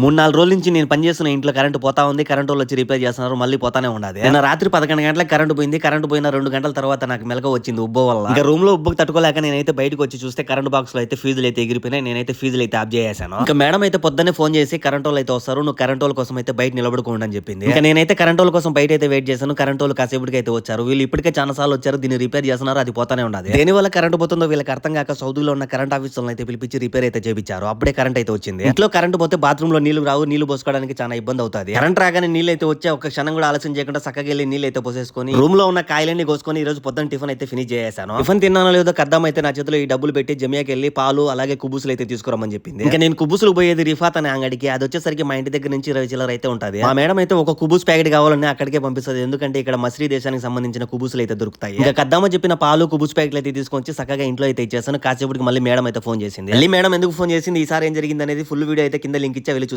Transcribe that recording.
మూడు నాలుగు రోజుల నుంచి నేను పనిచేస్తున్న ఇంట్లో కరెంట్ పోతా ఉంది కరెంట్ వాళ్ళు వచ్చి రిపేర్ చేస్తున్నారు మళ్ళీ పోతానే ఉండదు నేను రాత్రి పదకొండు గంటలకు కరెంట్ పోయింది కరెంట్ పోయిన రెండు గంటల తర్వాత నాకు మెలక వచ్చింది ఉబ్బో వల్ల. ఇంకా రూమ్లో ఉబ్బకు తట్టుకోలేక నేనైతే బయటకు వచ్చి చూస్తే కరెంట్ బాక్స్లో అయితే ఫీజులు అయితే ఎగిరిపోయినాయి నేనైతే ఫీజులు అయితే ఆఫ్ చేసేసాను. ఇంకా మేడం అయితే పొద్దున్నే ఫోన్ చేసి కరెంట్ వాళ్ళు అయితే వస్తారు నువ్వు కరెంట్ వాళ్ళ కోసం అయితే బయట నిలబడుకోండి అని చెప్పింది. ఇంకా నేనైతే కరెంట్ వాళ్ళ కోసం బయట అయితే వెయిట్ చేశాను కరెంట్ వాళ్ళు కాసేపటికి అయితే వచ్చారు. వీళ్ళు ఇప్పటికే చాలా సార్లు వచ్చారు దీన్ని రిపేర్ చేస్తున్నారు అది పోతానే ఉండదు దేని వల్ల కరెంట్ పోతుందో వీళ్ళకి అర్థం కాక సౌదీలో ఉన్న కరెంట్ ఆఫీస్ అయితే పిలిపించి రిపేర్ అయితే చేపించారు. అప్పుడే కరెంట్ అయితే వచ్చింది. ఇంట్లో కరెంట్ పోతే బాత్రూమ్లో నీళ్ళు రావు నీళ్ళు పోసుకోవడానికి చాలా ఇబ్బంది అవుతుంది. కరెంట్ రాగానే నీళ్ళు అయితే వచ్చే ఒక క్షణం కూడా ఆలస్యం చేయకుండా చక్కగా వెళ్ళి నీళ్ళు అయితే పోసేసుకొని రూమ్లో ఉన్న కాయలన్నీ కోసుకొని ఈ రోజు పొద్దున్న టిఫిన్ అయితే ఫినిష్ చేసేసాను. టిఫిన్ తిన్నానో లేదో కద్దాం అయితే నా చేతిలో ఈ డబ్బులు పెట్టి జమియాకి వెళ్ళి పాలు అలాగే కుబుసులు అయితే తీసుకురమ్మని చెప్పింది. ఇంకా నేను కుబుసులు పోయేది రిఫాత్ అనే అంగడికి. అది వచ్చేసరికి మా ఇంటి దగ్గర నుంచి ఇరవై చిల్లర అయితే ఉంటుంది. మా మేడం అయితే ఒక కుబూస్ ప్యాకెట్ కావాలని అక్కడికే పంపిస్తుంది. ఎందుకంటే ఇక్కడ మసరీ దేశానికి సంబంధించిన కుబూసులు అయితే దొరుకుతాయి. ఇంకా కద్దామ చెప్పిన పాలు కుబూస్ ప్యాకెట్లు అయితే తీసుకొచ్చి చక్కగా ఇంట్లో అయితే ఇచ్చేసాను. కాసేపటికి మళ్ళీ మేడం అయితే ఫోన్ చేసింది. మళ్ళీ మేడం ఎందుకు ఫోన్ చేసింది? ఈసారి ఏం జరిగింది అనేది ఫుల్ వీడియో అయితే కింద లింక్ ఇచ్చా వెళ్ళి